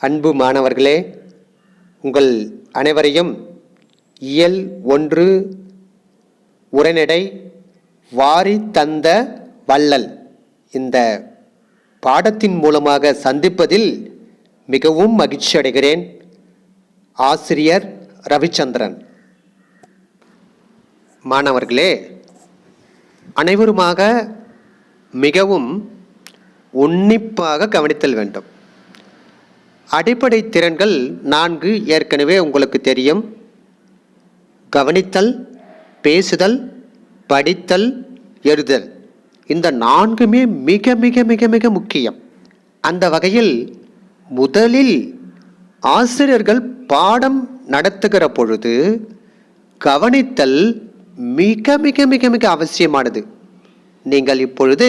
அன்பு மாணவர்களே உங்கள் அனைவரையும் இயல் ஒன்று உரைநடை வாரி தந்த வள்ளல் இந்த பாடத்தின் மூலமாக சந்திப்பதில் மிகவும் மகிழ்ச்சி அடைகிறேன். ஆசிரியர் ரவிச்சந்திரன். மாணவர்களே அனைவருமாக மிகவும் உன்னிப்பாக கவனித்தல் வேண்டும். அடிப்படை திறன்கள் நான்கு ஏற்கனவே உங்களுக்கு தெரியும். கவனித்தல் பேசுதல் படித்தல் எழுதல் இந்த நான்குமே மிக மிக மிக மிக முக்கியம். அந்த வகையில் முதலில் ஆசிரியர்கள் பாடம் நடத்துகிற பொழுது கவனித்தல் மிக மிக மிக மிக அவசியமானது. நீங்கள் இப்பொழுது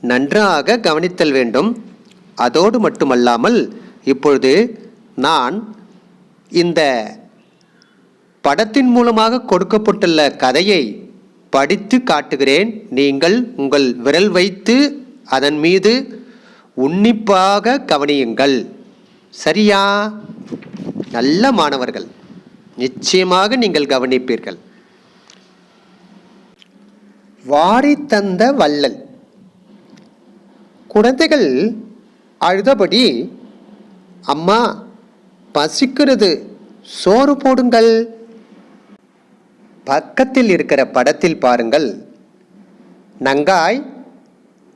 நன்றாக கவனித்தல் வேண்டும். அதோடு மட்டுமல்லாமல் இப்பொழுது நான் இந்த படத்தின் மூலமாக கொடுக்கப்பட்டுள்ள கதையை படித்து காட்டுகிறேன். நீங்கள் உங்கள் விரல் வைத்து அதன் மீது உன்னிப்பாக கவனியுங்கள். சரியா? நல்ல மாணவர்கள் நிச்சயமாக நீங்கள் கவனிப்பீர்கள். வாரி தந்த வள்ளல். குழந்தைகள் அழுதபடி அம்மா பசிக்கிறது. சோறு போடுங்கள். பக்கத்தில் இருக்கிற படத்தில் பாருங்கள். நங்காய்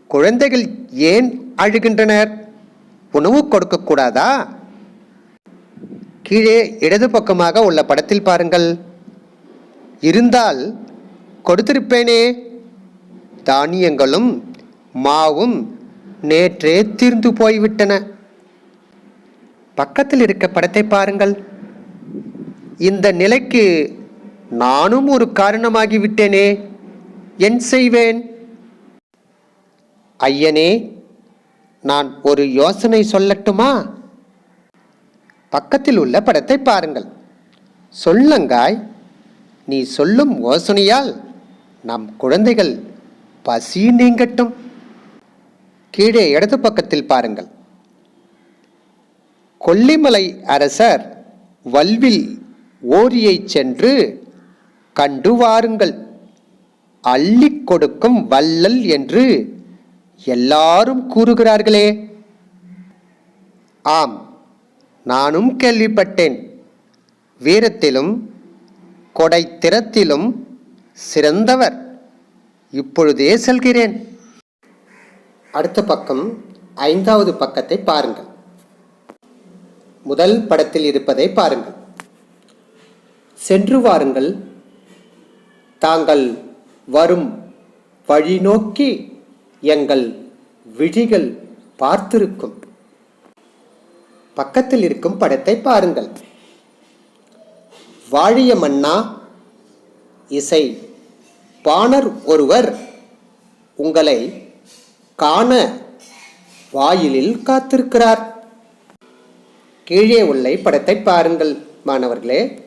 குழந்தைகள் ஏன் அழுகின்றனர்? உணவு கொடுக்கக்கூடாதா கீழே இடது பக்கமாக உள்ள படத்தில் பாருங்கள். இருந்தால் கொடுத்திருப்பேனே. தானியங்களும் மாவும் நேற்றே தீர்ந்து போய்விட்டன. பக்கத்தில் இருக்க படத்தை பாருங்கள். இந்த நிலைக்கு நானும் ஒரு காரணமாகி விட்டேனே. என் செய்வேன். ஐயனே நான் ஒரு யோசனை சொல்லட்டுமா? பக்கத்தில் உள்ள படத்தை பாருங்கள். சொல்லுங்காய் நீ சொல்லும் யோசனையால் நம் குழந்தைகள் பசி நீங்கட்டும். கீழே இடது பக்கத்தில் பாருங்கள். கொல்லிமலை அரசர் வல்வில் ஓரியைச் சென்று கண்டு வாருங்கள் அள்ளிக் கொடுக்கும் வள்ளல் என்று எல்லாரும் கூறுகிறார்களே. ஆம் நானும் கேள்விப்பட்டேன். வீரத்திலும் கொடைத்திறத்திலும் சிறந்தவர். இப்பொழுதே செல்கிறேன். அடுத்த பக்கம் ஐந்தாவது பக்கத்தை பாருங்கள். முதல் படத்தில் இருப்பதை பாருங்கள். சென்று வாருங்கள். தாங்கள் வரும் வழி நோக்கி எங்கள் விழிகள் பார்த்திருக்கும். பக்கத்தில் இருக்கும் படத்தை பாருங்கள். வாழிய மன்னா இசை. பாணர் ஒருவர் உங்களை காண வாயிலில் காத்திருக்கிறார். கீழே உள்ள படத்தை பாருங்கள் மாணவர்களே.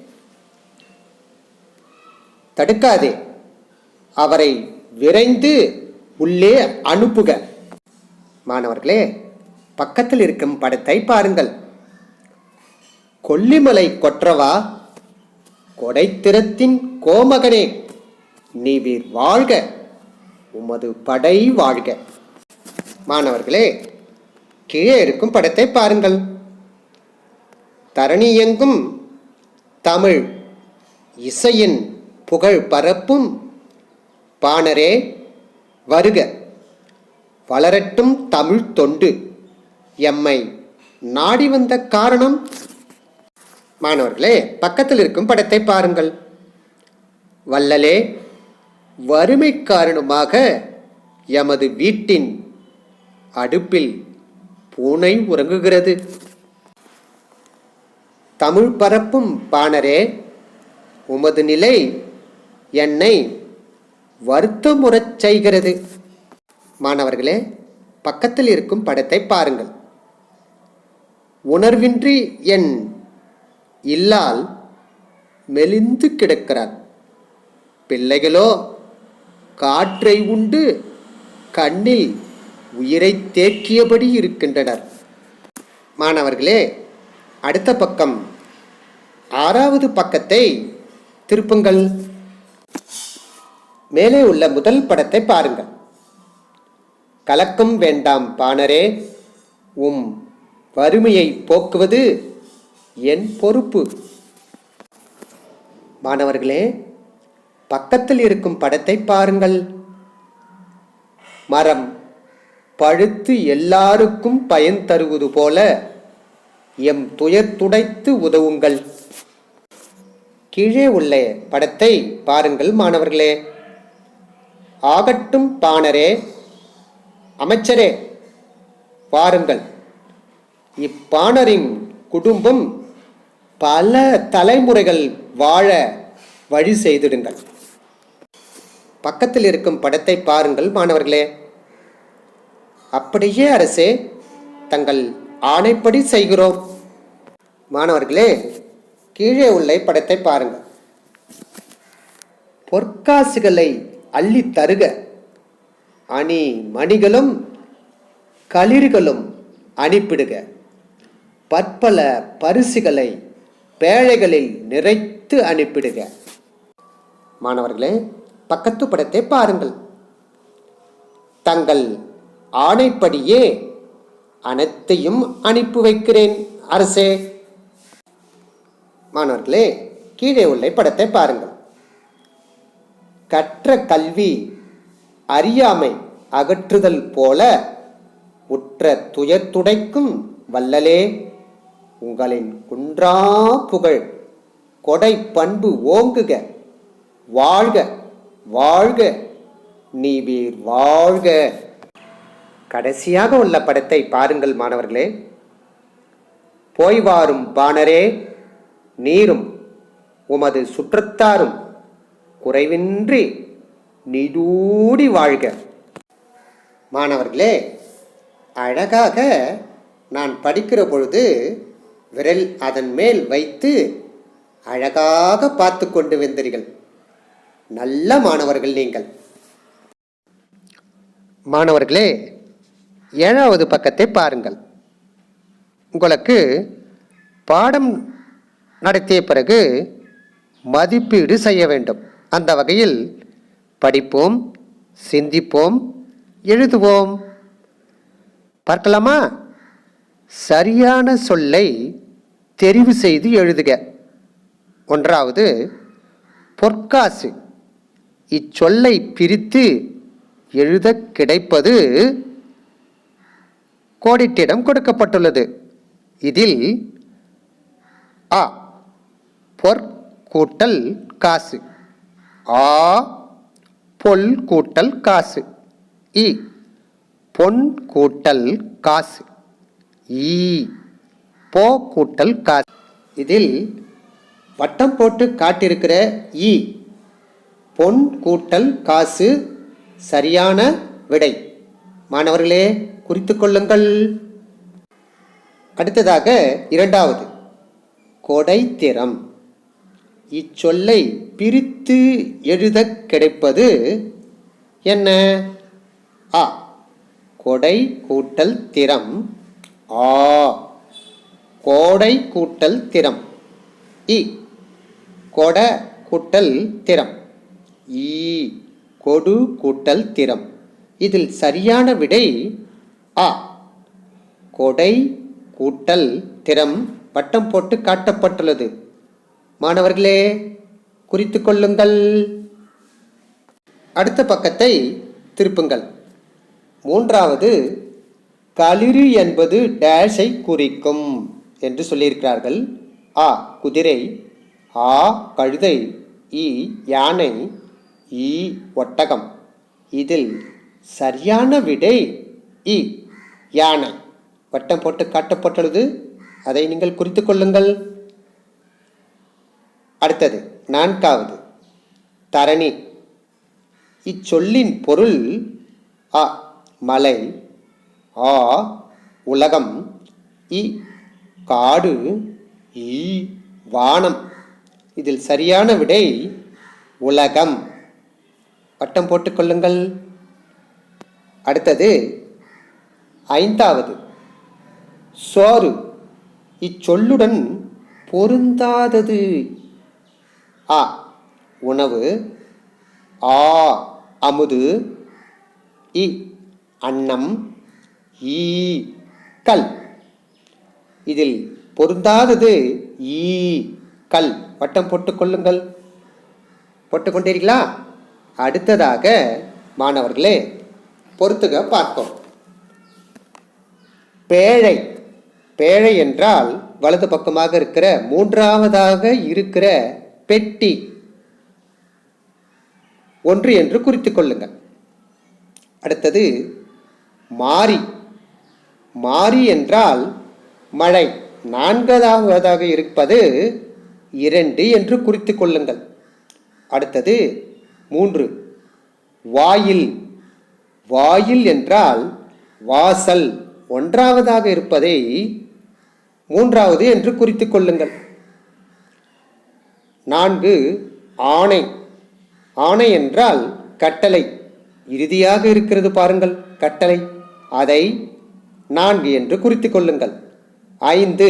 தடுக்காதே. அவரை விரைந்து உள்ளே அனுப்புக. மாணவர்களே பக்கத்தில் இருக்கும் படத்தை பாருங்கள். கொல்லிமலை கொற்றவா? கொடைத்திறத்தின் கோமகனே நீ வீர் வாழ்க. உமது படை வாழ்க. மாணவர்களே கீழே இருக்கும் படத்தை பாருங்கள். தரணி எங்கும் தமிழ் இசையின் புகழ் பரப்பும் பாணரே வருக. வளரட்டும் தமிழ் தொண்டு. எம்மை நாடி வந்த காரணம்? மாணவர்களே பக்கத்தில் இருக்கும் படத்தை பாருங்கள். வள்ளலே வறுமை காரணமாக எமது வீட்டின் அடுப்பில் பூனை உறங்குகிறது. தமிழ் பரப்பும் பாணரே உமது நிலை என்னை வருத்தமுறச் செய்கிறது. மாணவர்களே பக்கத்தில் இருக்கும் படத்தை பாருங்கள். உணர்வின்றி என் இல்லால் மெலிந்து கிடக்கிறார். பிள்ளைகளோ காற்றை உண்டு கண்ணில் உயிரை தேக்கியபடி இருக்கின்றனர். மாணவர்களே அடுத்த பக்கம். ஆறாவது பக்கத்தை திருப்புங்கள். மேலே உள்ள முதல் படத்தை பாருங்கள். கலக்கம் வேண்டாம் பாணரே உம் வறுமையை போக்குவது என் பொறுப்பு. மாணவர்களே பக்கத்தில் இருக்கும் படத்தை பாருங்கள். மரம் பழுத்து எல்லாருக்கும் பயன் தருவது போல எம் துயர் துடைத்து உதவுங்கள். கீழே உள்ள படத்தை பாருங்கள் மாணவர்களே. ஆகட்டும் பாணரே அமைச்சரே வாருங்கள். இப்பாணரின் குடும்பம் பல தலைமுறைகள் வாழ வழி செய்திடுங்கள். பக்கத்தில் இருக்கும் படத்தை பாருங்கள் மாணவர்களே. அப்படியே அரசே தங்கள் ஆணைப்படி செய்கிறோம். மாணவர்களே கீழே உள்ள படத்தை பாருங்கள் பொற்காசுகளை அள்ளி தருக. அணி மணிகளும் களிர்களும் அனுப்பிடுக பற்பல பரிசுகளை பேழைகளில் நிறைத்து அனுப்பிடுக மாணவர்களே பக்கத்து படத்தை பாருங்கள். தங்கள் ஆணைப்படியே அனைத்தையும் அனுப்பி வைக்கிறேன் அரசே. மாணவர்களே கீழே உள்ள படத்தை பாருங்கள். கற்ற கல்வி அறியாமை அகற்றுதல் போல உற்ற துயர் துடைக்கும் வல்லலே உங்களின் குன்றா புகழ் கொடை பண்பு ஓங்குக வாழ்க வாழ்க நீ வீர் வாழ்க. கடைசியாக உள்ள படத்தை பாருங்கள் மாணவர்களே. போய் வாரும் பாணரே நீரும் உமது சுற்றத்தாரும் குறைவின்றி நீடூடி வாழ்க. மாணவர்களே அழகாக நான் படிக்கிற பொழுது விரல் அதன் மேல் வைத்து அழகாக பார்த்து கொண்டு வந்தீர்கள். நல்ல மாணவர்கள் நீங்கள். மாணவர்களே ஏழாவது பக்கத்தை பாருங்கள். உங்களுக்கு பாடம் நடத்திய பிறகு மதிப்பீடு செய்ய வேண்டும். அந்த வகையில் படிப்போம் சிந்திப்போம் எழுதுவோம். பார்க்கலாமா? சரியான சொல்லை தெரிவு செய்து எழுதுக. ஒன்றாவது பொற்காசு. இச்சொல்லை பிரித்து எழுத கிடைப்பது கோடிட்டிடம் கொடுக்கப்பட்டுள்ளது. இதில் ஆ பொற் கூட்டல் காசு. ஆ பொல் கூட்டல் காசு. இ பொன் கூட்டல் காசு. ஈ போ கூட்டல் காசு. இதில் வட்டம் போட்டு காட்டியிருக்கிற இ பொன் கூட்டல் காசு சரியான விடை. மாணவர்களே குறித்து கொள்ளுங்கள். அடுத்ததாக இரண்டாவது கொடைத்திறம். இச்சொல்லை பிரித்து எழுத கிடைப்பது என்ன? ஆ. கொடை கூட்டல் திறம். ஆ. கோடை கூட்டல் திறம். இ. கொட கூட்டல் திறம். ஈ. கொடு கூட்டல் திறம். இதில் சரியான விடை ஆ. கொடை கூட்டல் திறம். வட்டம் போட்டு காட்டப்பட்டுள்ளது. மாணவர்களே குறித்து கொள்ளுங்கள். அடுத்த பக்கத்தை திருப்புங்கள். மூன்றாவது களிறு என்பது டேஷை குறிக்கும் என்று சொல்லியிருக்கிறார்கள். ஆ குதிரை ஆ கழுதை இ யானை இ ஒட்டகம். இதில் சரியான விடை இ யானை. வட்டம் போட்டு காட்டப்பட்டுள்ளது. அதை நீங்கள் குறித்து கொள்ளுங்கள். அடுத்தது நான்காவது. தரணி. இச்சொல்லின் பொருள் அ மலை ஆ உலகம் இ காடு ஈ வானம். இதில் சரியான விடை உலகம். வட்டம் போட்டுக்கொள்ளுங்கள் அடுத்தது ஐந்தாவது. சோறு. இச்சொல்லுடன் பொருந்தாதது ஆ உணவு. ஆ அமுது. இ அன்னம். ஈ கல். இதில் பொருந்தாதது ஈ கல். வட்டம் போட்டுக்கொள்ளுங்கள் போட்டுக்கொண்டீர்களா அடுத்ததாக மாணவர்களே பொறுத்துக பார்ப்போம். பேழை. பேழை என்றால் வலது பக்கமாக இருக்கிற மூன்றாவதாக இருக்கிற பெட்டி. ஒன்று என்று குறித்துக் கொள்ளுங்கள். அடுத்தது மாறி. மாறி என்றால் மழை. நான்காவதாக இருப்பது இரண்டு என்று குறித்துக் கொள்ளுங்கள். அடுத்தது மூன்று. வாயில். வாயில் என்றால் வாசல். ஒன்றாவதாக இருப்பதை மூன்றாவது என்று குறித்துக் கொள்ளுங்கள். நான்கு ஆணை. ஆணை என்றால் கட்டளை. இறுதியாக இருக்கிறது பாருங்கள் கட்டளை. அதை நான்கு என்று குறித்து கொள்ளுங்கள். ஐந்து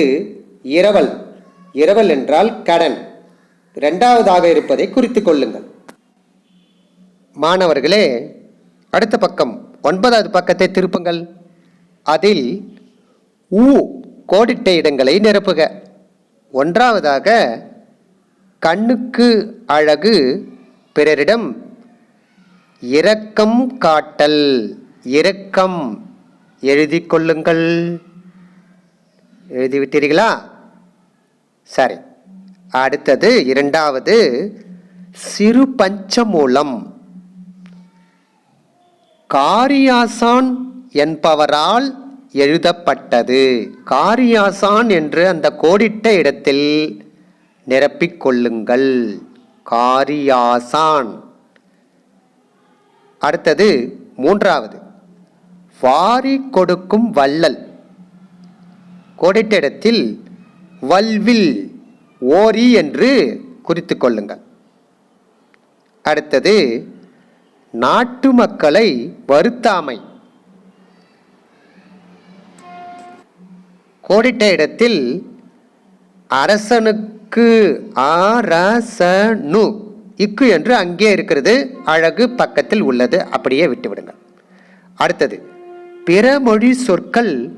இரவல். இரவல் என்றால் கடன். இரண்டாவதாக இருப்பதை குறித்து கொள்ளுங்கள். மாணவர்களே அடுத்த பக்கம் ஒன்பதாவது பக்கத்தை திருப்புங்கள். அதில் ஊ கோடிட்ட இடங்களை நிரப்புக. ஒன்றாவதாக கண்ணுக்கு அழகு பிறரிடம் இரக்கம் காட்டல். இரக்கம் எழுதி கொள்ளுங்கள். எழுதிவிட்டீர்களா? சரி. அடுத்தது இரண்டாவது சிறு பஞ்சமூலம். காரியாசான் என்பவரால் எழுதப்பட்டது. காரியாசான் என்று அந்த கோடிட்ட இடத்தில் நிரப்பிக்கொள்ளுங்கள். காரியாசான். அடுத்தது மூன்றாவது. வாரி கொடுக்கும் வள்ளல். கோடிட்ட இடத்தில் வல்வில் ஓரி என்று குறித்து கொள்ளுங்கள். அடுத்தது நாட்டு மக்களை வருத்தாமை. கோடிட்ட இடத்தில் அரசனுக்கு அரசனு இக்கு என்று அங்கே இருக்கிறது அழகு பக்கத்தில் உள்ளது. அப்படியே விட்டுவிடுங்கள். அடுத்தது பிற மொழி சொற்கள்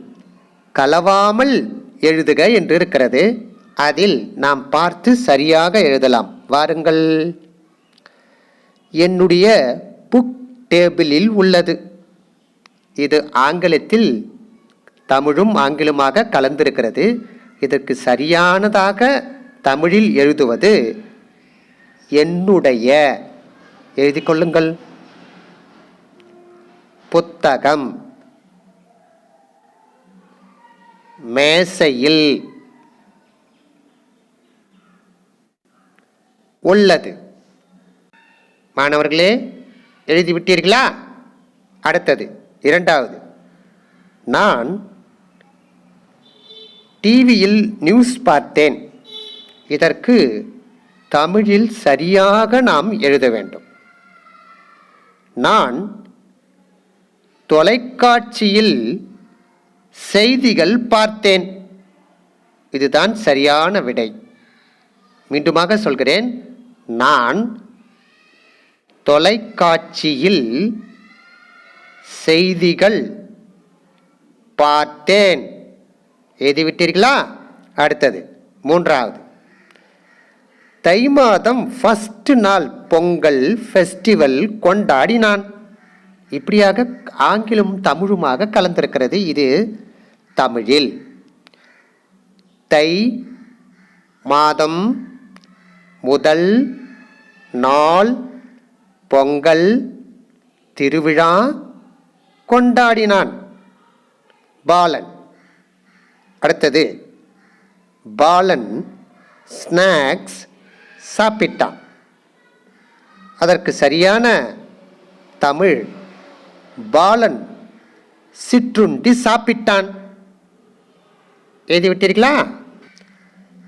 கலவாமல் எழுதுக என்று இருக்கிறது. அதில் நாம் பார்த்து சரியாக எழுதலாம். வாருங்கள். என்னுடைய புக் டேபிளில் உள்ளது. இது ஆங்கிலத்தில் தமிழும் ஆங்கிலமாக கலந்திருக்கிறது. இதற்கு சரியானதாக தமிழில் எழுதுவது என்னுடைய எழுதி கொள்ளுங்கள் புத்தகம் மேசையில் உள்ளது. மாணவர்களே எழுதிவிட்டீர்களா? அடுத்தது இரண்டாவது. நான் டிவியில் நியூஸ் பார்த்தேன். இதற்கு தமிழில் சரியாக நாம் எழுத வேண்டும். நான் தொலைக்காட்சியில் செய்திகள் பார்த்தேன். இதுதான் சரியான விடை. மீண்டுமாக சொல்கிறேன். நான் தொலைக்காட்சியில் செய்திகள் பார்த்தேன். எழுதிவிட்டீர்களா? அடுத்தது மூன்றாவது. தை மாதம் ஃபஸ்ட் நாள் பொங்கல் ஃபெஸ்டிவல் கொண்டாடினான். இப்படியாக ஆங்கிலம் தமிழுமாக கலந்திருக்கிறது. இது தமிழில். தை மாதம் முதல் நாள் பொங்கல் திருவிழா கொண்டாடினான். பாலன். அடுத்தது பாலன் ஸ்நாக்ஸ் சாப்பிட்டான். அதற்கு சரியான தமிழ் பாலன் சிற்றுண்டி சாப்பிட்டான். எழுதிவிட்டீர்களா?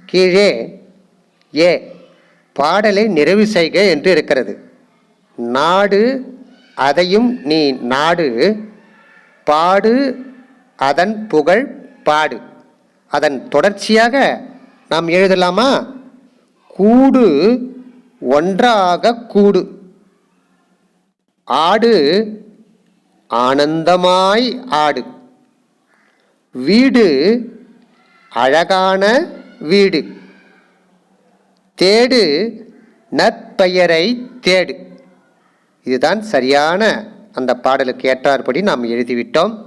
கீழே ஏ பாடலை நிறைவு செய்க என்று இருக்கிறது. நாடு அதையும் நீ நாடு பாடு அதன் புகழ் பாடு. அதன் தொடர்ச்சியாக நாம் எழுதலாமா? கூடு ஒன்றாக கூடு. ஆடு ஆனந்தமாய் ஆடு. வீடு அழகான வீடு. தேடு நற்பெயரை தேடு. இதுதான் சரியான அந்த பாடலுக்கு ஏற்றாற்படி நாம் எழுதிவிட்டோம்.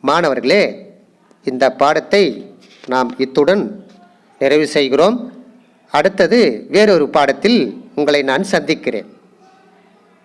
மாணவர்களே இந்த பாடத்தை நாம் இத்துடன் நிறைவு செய்கிறோம். அடுத்தது வேறொரு பாடத்தில் உங்களை நான் சந்திக்கிறேன்.